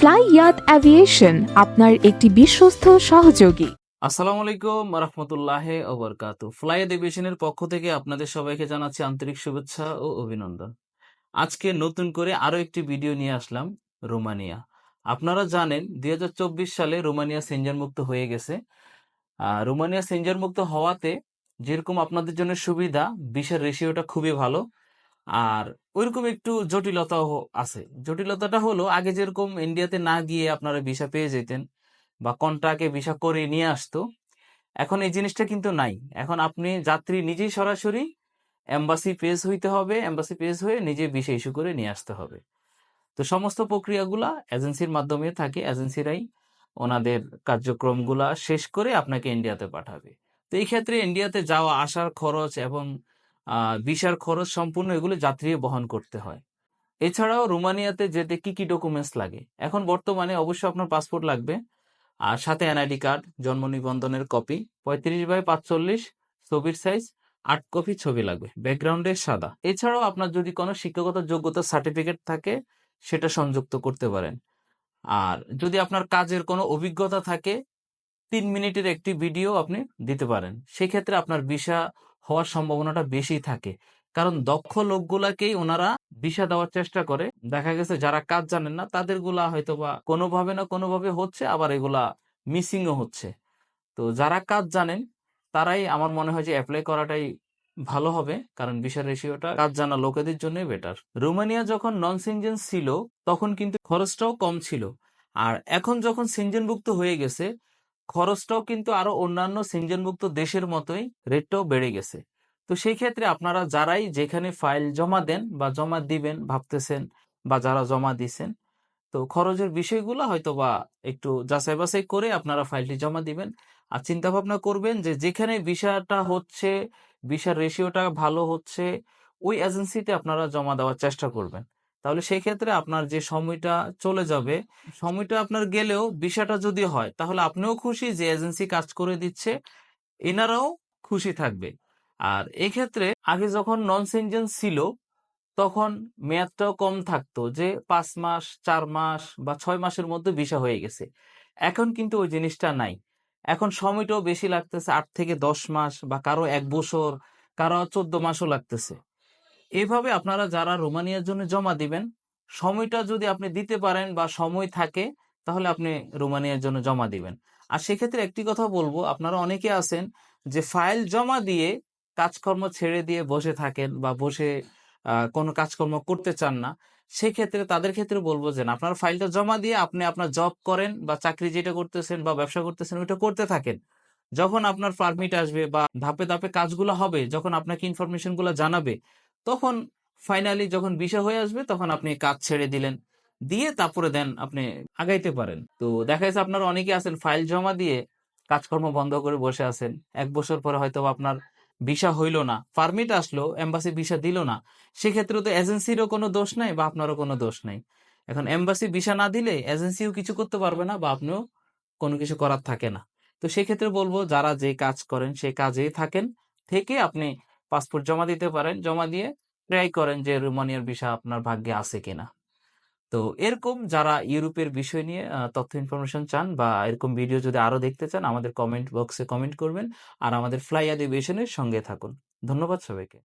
Fly ইয়াত aviation আপনার একটি বিশ্বস্ত সহযোগী। আসসালামু আলাইকুম রহমতুল্লাহ ওবরকাতু ফ্লাই এভিয়েশনের পক্ষ থেকে আপনাদের সবাইকে জানাচ্ছি আন্তরিক শুভেচ্ছা ও অভিনন্দন। আজকে নতুন করে আরও একটি ভিডিও নিয়ে আসলাম, রোমানিয়া। আপনারা জানেন, দুই হাজার চব্বিশ সালে রোমানিয়া সেঞ্জার মুক্ত হয়ে গেছে। রোমানিয়া সেঞ্জার মুক্ত হওয়াতে যেরকম আপনাদের জন্য সুবিধা বিষের রেশিওটা খুবই ভালো। আর ওইরকম একটু জটিলতাও আছে। জটিলতাটা হলো, আগে যেরকম ইন্ডিয়াতে না গিয়ে আপনারা ভিসা পেয়ে যেতেন বা কন্ট্রাক্টে ভিসা করে নিয়ে আসতো, এখন এই জিনিসটা কিন্তু নাই। এখন আপনি যাত্রী নিজেই সরাসরি এম্বাসি পেজ হইতে হবে এম্বাসি পেজ হয়ে নিজে ভিসা ইস্যু করে নিয়ে আসতে হবে। তো সমস্ত প্রক্রিয়াগুলা এজেন্সির মাধ্যমে থাকে এজেন্সিরাই ওনাদের কার্যক্রমগুলা শেষ করে আপনাকে ইন্ডিয়াতে পাঠাবে। তো এই ক্ষেত্রে ইন্ডিয়াতে যাওয়া, আসার খরচ এবং ভিসার খরচ সম্পূর্ণ এগুলো যাত্রী বহন করতে হয়। এছাড়াও রোমানিয়াতে যেতে কি কি ডকুমেন্টস লাগে? এখন বর্তমানে অবশ্যই আপনার পাসপোর্ট লাগবে, আর সাথে এনআইডি কার্ড জন্ম নিবন্ধনের কপি পঁয়ত্রিশ বাই পাঁচচল্লিশ, ছবির সাইজ আট কপি ছবি লাগবে ব্যাকগ্রাউন্ডে সাদা। এছাড়াও আপনার যদি কোনো শিক্ষাগত যোগ্যতা সার্টিফিকেট থাকে, সেটা সংযুক্ত করতে পারেন। আর যদি আপনার কাজের কোনো অভিজ্ঞতা থাকে, তিন মিনিটের একটি ভিডিও আপনি দিতে পারেন। সেক্ষেত্রে আপনার ভিসা হওয়ার সম্ভাবনাটা বেশি থাকে। কারণ দক্ষ লোকগুলাকেই ওনারা ভিসা দেওয়ার চেষ্টা করে। দেখা গেছে যারা কাজ জানেন না তাদেরগুলা হয়তো বা কোনোভাবে না কোনোভাবে হচ্ছে, আবার এগুলা মিসিংও হচ্ছে। তো যারা কাজ জানেন, তারাই আমার মনে হয় যে অ্যাপ্লাই করাটাই ভালো হবে। কারণ ভিসা রেশিওটা কাজ জানা লোকেদের জন্যই বেটার রোমানিয়া যখন নন সিনজেন ছিল, তখন কিন্তু খরচটাও কম ছিল। আর এখন যখন সিনজেনভুক্ত হয়ে গেছে খরচটাও কিন্তু আরও অন্যান্য সিনজেনভুক্ত দেশের মতোই রেটটাও বেড়ে গেছে। তো সেই ক্ষেত্রে আপনারা যারাই যেখানে ফাইল জমা দেন বা জমা দিবেন ভাবতেছেন বা যারা জমা দিছেন, তো খরচের বিষয়গুলো হয়তো বা একটু যাচাই বাছাই করে আপনারা ফাইলটি জমা দিবেন। আর চিন্তা ভাবনা করবেন যে যেখানে ভিসাটা হচ্ছে, ভিসার রেশিওটা ভালো হচ্ছে, ওই এজেন্সিতে আপনারা জমা দেওয়ার চেষ্টা করবেন। তাহলে সেই ক্ষেত্রে আপনার যে সময়টা চলে যাবে, সময়টা আপনার গেলেও ভিসাটা যদি হয়, তাহলে আপনিও খুশি যে এজেন্সি কাজ করে দিচ্ছে, এনারাও খুশি থাকবে। আর এক্ষেত্রে আগে যখন নন সেনজেন ছিল, তখন মেয়াদটাও কম থাকতো যে পাঁচ মাস, চার মাস বা ছয় মাসের মধ্যে ভিসা হয়ে গেছে। এখন কিন্তু ওই জিনিসটা নাই। এখন সময়টাও বেশি লাগতেছে, আট থেকে দশ মাস বা কারও এক বছর, কারও চোদ্দ মাসও লাগতেছে। এইভাবে আপনারা যারা রোমানিয়ার জন্য জমা দিবেন, সময়টা যদি আপনি দিতে পারেন বা সময় থাকে, তাহলে আপনি রোমানিয়ার জন্য জমা দিবেন। আর সেক্ষেত্রে একটি কথা বলব, আপনারা অনেকে আছেন যে ফাইল জমা দিয়ে কাজকর্ম ছেড়ে দিয়ে বসে থাকেন বা বসে কোনো কাজকর্ম করতে চান না, সেক্ষেত্রে তাদের ক্ষেত্রে বলব যে আপনার ফাইলটা জমা দিয়ে আপনি আপনার জব করেন বা চাকরি যেটা করতেছেন বা ব্যবসা করতেছেন, ওইটা করতে থাকেন। যখন আপনার পারমিট আসবে বা ধাপে ধাপে কাজগুলো হবে, যখন আপনাকে ইনফরমেশনগুলো জানাবে তখন ফাইনালি যখন বিষয় হয়ে আসবে, তখন আপনি কাজ ছেড়ে দিলেন। দিয়ে তারপরে দেন আপনি আগাইতে পারেন। তো দেখা যাচ্ছে আপনারা অনেকে আছেন ফাইল জমা দিয়ে কাজকর্ম বন্ধ করে বসে আছেন। এক বছর পরে হয়তো আপনার ভিসা হইল না পারমিট আসলো এম্বাসি ভিসা দিল না। সেক্ষেত্রে তো এজেন্সিরও কোনো দোষ নাই বা আপনারও কোনো দোষ নাই। এখন এম্বাসি ভিসা না দিলে এজেন্সিও কিছু করতে পারবে না বা আপনিও কোনো কিছু করার থাকে না। তো সেক্ষেত্রে বলব, যারা যে কাজ করেন সেই কাজেই থাকেন। থেকে আপনি পাসপোর্ট জমা দিতে পারেন, জমা দিয়ে ট্রাই করেন যে রোমানিয়ার ভিসা আপনার ভাগ্যে আছে কিনা। তো এরকম যারা ইউরোপের বিষয় নিয়ে তথ্য ইনফরমেশন চান বা এরকম ভিডিও যদি আরও দেখতে চান, আমাদের কমেন্ট বক্সে কমেন্ট করবেন আর আমাদের ফ্লাই অ্যাডিভেশনের সঙ্গে থাকুন। ধন্যবাদ সবাইকে।